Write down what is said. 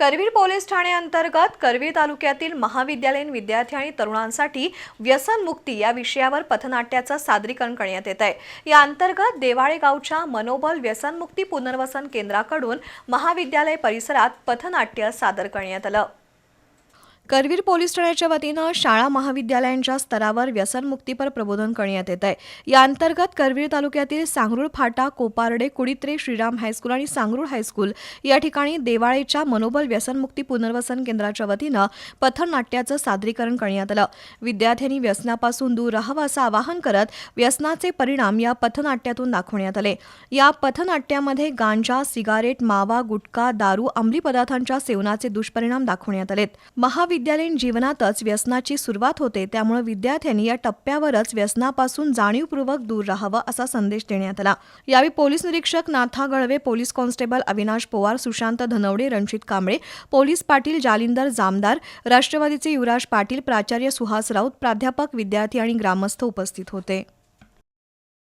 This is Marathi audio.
करवीर पोलीस ठाणे अंतर्गत करवीर तालुक्यातील महाविद्यालयीन विद्यार्थी आणि तरुणांसाठी व्यसनमुक्ती या विषयावर पथनाट्याचं सादरीकरण करण्यात येत आहे. या अंतर्गत देवाळे गावच्या मनोबल व्यसनमुक्ती पुनर्वसन केंद्राकडून महाविद्यालय परिसरात पथनाट्य सादर करण्यात आलं. करवीर पोलीस ठाण्याच्या वतीनं शाळा महाविद्यालयांच्या स्तरावर व्यसनमुक्तीपर प्रबोधन करण्यात येत आहे. या अंतर्गत करवीर तालुक्यातील सांगरूळ फाटा कोपारडे कुडित्रे श्रीराम हायस्कूल आणि सांगरूळ हायस्कूल या ठिकाणी देवाळेच्या मनोबल व्यसनमुक्ती पुनर्वसन केंद्राच्या वतीनं पथनाट्याचं सादरीकरण करण्यात आलं. विद्यार्थ्यांनी व्यसनापासून दूर राहावं असं आवाहन करत व्यसनाचे परिणाम या पथनाट्यातून दाखवण्यात आले. या पथनाट्यामध्ये गांजा सिगारेट मावा गुटखा दारू अंमली पदार्थांच्या सेवनाचे दुष्परिणाम दाखवण्यात आलेत. महाविद्यालयीन जीवनातच व्यसनाची सुरुवात होते त्यामुळे विद्यार्थ्यांनी या टप्प्यावरच व्यसनापासून जाणीवपूर्वक दूर राहावं असा संदेश देण्यात आला. यावेळी पोलीस निरीक्षक Natha Galve police constable Avinash Powar Sushant Dhanwade Ranjit Kamble police Patil Jalindar Jamdar राष्ट्रवादीचे युवराज पाटील प्राचार्य सुहास राऊत प्राध्यापक विद्यार्थी आणि ग्रामस्थ उपस्थित होते.